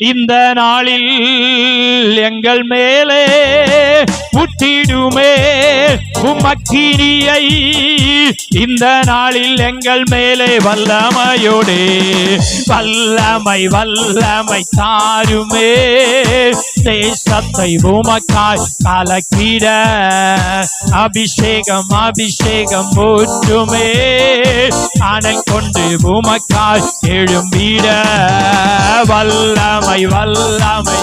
இந்த நாளில் எங்கள் மேலே புத்திடுமே உமக்கிரியை இந்த நாளில் எங்கள் மேலே வல்லமையோடே. வல்லமை வல்லமை தாருமே. தேசத்தை உமக்காய் கலக்கிட. அபிஷேகம் அபிஷேகம் போற்றுமே அனல் கொண்டு உமக்காய் எழும்பிட. வல்லமை வல்லமை.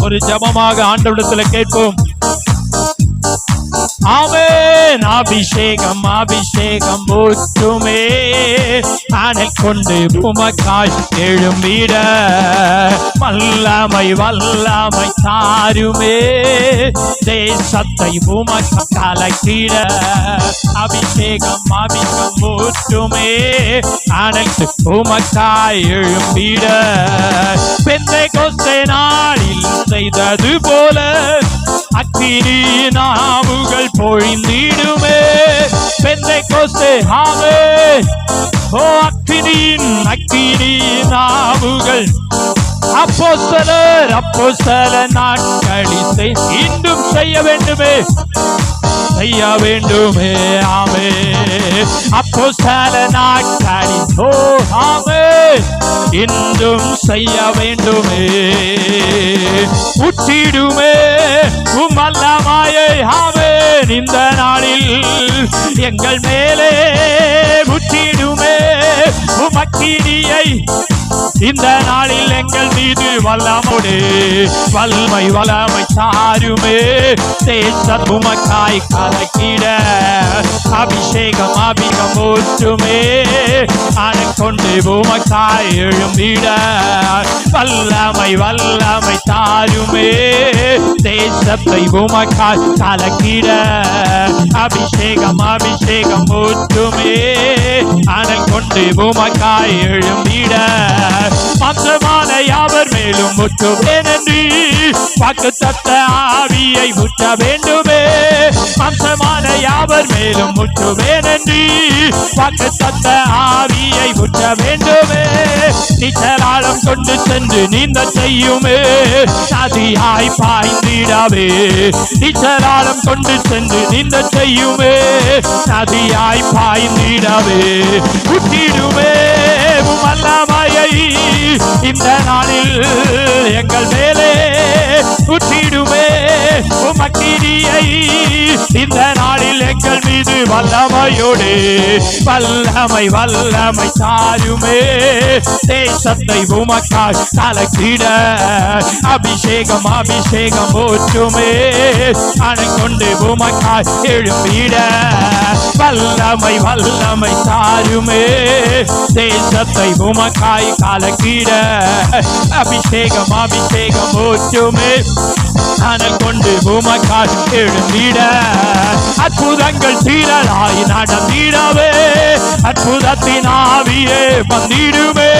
ஒரு ஜபமாக ஆண்டவிடத்தில் கேட்போம். ஆமென். அபிஷேகம் அபிஷேகம் ஊற்றுமே. அனல் கொண்டு உமக்காய் எழும்பிட. வல்லமை வல்லமை தாருமே. தேசத்தை உமக்காய் கலக்கிட. அபிஷேகம் அபிஷேகம் ஊற்றுமே. அனல் உமக்காய் எழும்பிட. பெந்தை கொஸ்தே நாளில் செய்தது போல அக்கினி நாவுகள் பொழிந்திடுமே. பெந்தை கோஸ்தே ஆமே. ஓ அக்கினியின் அக்கினி நாவுகள். அப்போஸ்தலர் அப்போஸ்தல நாட்களிசை இன்னும் செய்ய வேண்டுமே. செய்ய வேண்டுமே ஆமே. அப்போ சில நாட்களில் ஓ ஆமே. இன்றும் செய்ய வேண்டுமே. உச்சிடுமே உமல்லமாயை ஆமே இந்த நாளில் எங்கள் மேலே உச்சிடுமே உமக்கினியை இந்த நாளில் எங்கள் மீது வல்லமுடே. வல்மை வல்லமை சாருமே. தேசம் உமக்காய் கலக்கிட. அபிஷேகம் அபிகம் ஊற்றுமே. கொண்டு உமக்காய் எழும்பிட. வல்லமை வல்லமை தாருமே. தேசத்தை உமக்காய் கலக்கிட. அபிஷேகம் அபிஷேகம் ஊற்றுமே. அனல் கொண்டு உமக்காய் எழும்பிட. மந்தமான யாவர் மேலும் முற்றுவேன் என்று வாக்கு தத்த ஆவியை முற்ற வேண்டுமே. மந்தமான யாவர் மேலும் முற்றுவேனன்றி வாக்கு தத்த ஆவியை முற்ற வேண்டுமே. நிச்சலாளம் கொண்டு சென்று நீந்த செய்யுமே. நதியாய் பாய்ந்திடவே. நிச்சலாளம் கொண்டு சென்று நீந்த செய்யுமே. நதியாய் பாய்ந்திடவே. குட்டிடுமே உமக்கிரியை இந்த நாளில் எங்கள் மீது வல்லமையோடு வல்லமை வல்லமை தாருமே. தேசத்தை உமக்காய் கலக்கிட அபிஷேகம் அபிஷேகம் போற்றுமே அணை கொண்டு உமக்காய் எழுப்பிட வல்லமை வல்லமை தாருமே. தேசத்தை உமக்காய் கலக்கிட அபிஷேகம் அபிஷேகம் போற்றுமே அனல் கொண்டு உமக்காய் எழுந்திட. அற்புதங்கள் சீரலாய் நடந்திடவே. அற்புதத்தின் ஆவியே வந்திடுமே.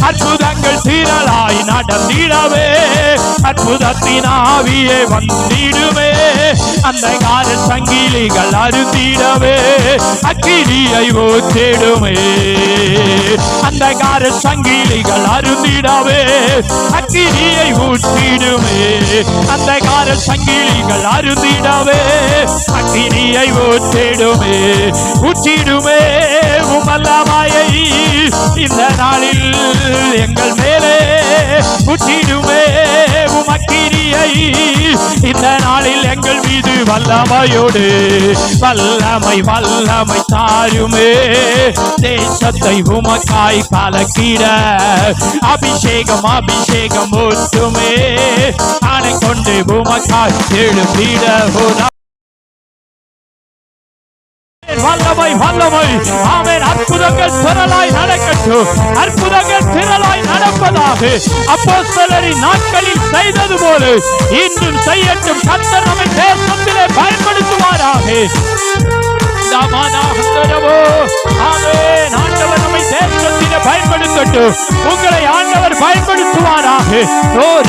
அற்புதங்கள் சீரலாய் நடந்திடவே. அற்புதத்தின் ஆவியே வந்திடுவே அந்த கால சங்கிலிகள் அருந்திடவே அக்கிரியை ஊற்றிடுமே அந்த கார சங்கிலிகள் அருந்திடவே அக்கிரியை ஊற்றிடுமே அந்த கார சங்கிலிகள் அருந்திடவே அக்கிரியை ஊற்றிடுமே ஊற்றிடுமே உமல்லமாயை இந்த நாளில் எங்கள் மே உமக்கிரியை இந்த நாளில் எங்கள் மீது வல்லமையோடு வல்லமை வல்லமை தாருமே. தேசத்தை உமக்காய் கலக்கிட அபிஷேகம் அபிஷேகம் ஊற்றுமே. ஆனை கொண்டு உமக்காய் எழுப்பிட வல்லமை வல்லமை. ஆமென். அற்புதங்கள் திரளாய் நடக்கட்டும். அற்புதங்கள் திரளாய் நடப்பதாக சிலரின் நாட்களில் செய்தது போல இன்றும் செய்யட்டும். கர்த்தர் நம்மை தேசத்திலே பயன்படுத்துவாராக. ஆண்டவர் நம்மை பயன்படுத்தட்டும். உங்களை ஆண்டவர் பயன்படுத்துவாராக. ஓ